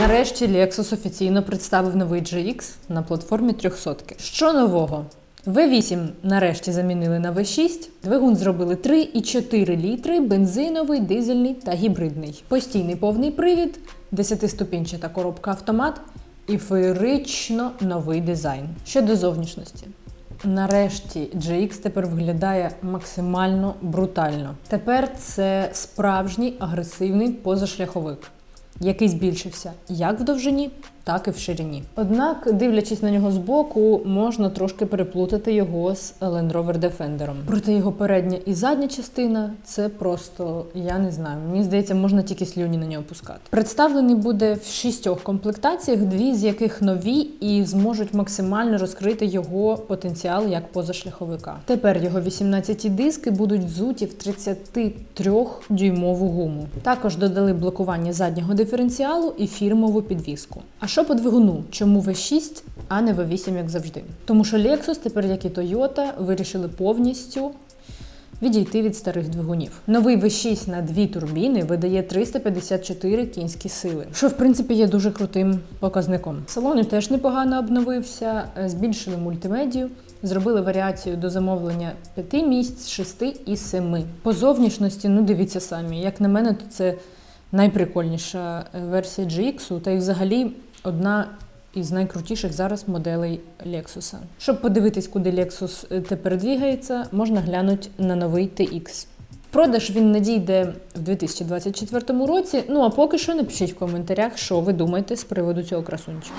Нарешті Lexus офіційно представив новий GX на платформі 300. Що нового? V8 нарешті замінили на V6. Двигун зробили 3,4 літри, бензиновий, дизельний та гібридний. Постійний повний привід, 10-ступінчата коробка автомат і феєрично новий дизайн. Щодо зовнішності. Нарешті GX тепер виглядає максимально брутально. Тепер це справжній агресивний позашляховик, який збільшився як в довжині, так і в ширині. Однак, дивлячись на нього збоку, можна трошки переплутати його з Land Rover Defender. Проте його передня і задня частина це просто я не знаю. Мені здається, можна тільки слюні на нього пускати. Представлений буде в шістьох комплектаціях, дві з яких нові і зможуть максимально розкрити його потенціал як позашляховика. Тепер його 18 диски будуть взуті в 33-дюймову гуму. Також додали блокування заднього диференціалу і фірмову підвіску. А що по двигуну? Чому V6, а не V8, як завжди? Тому що Lexus, тепер як і Toyota, вирішили повністю відійти від старих двигунів. Новий V6 на дві турбіни видає 354 кінські сили, що в принципі є дуже крутим показником. Салон теж непогано обновився, збільшили мультимедію. Зробили варіацію до замовлення 5 місць, 6 і 7. По зовнішності, ну дивіться самі. Як на мене, то це найприкольніша е, версія GX, та й взагалі одна із найкрутіших зараз моделей Lexus. Щоб подивитись, куди Lexus е, тепер двігається, можна глянути на новий TX. Продаж він надійде в 2024 році. Ну а поки що напишіть в коментарях, що ви думаєте з приводу цього красунчика.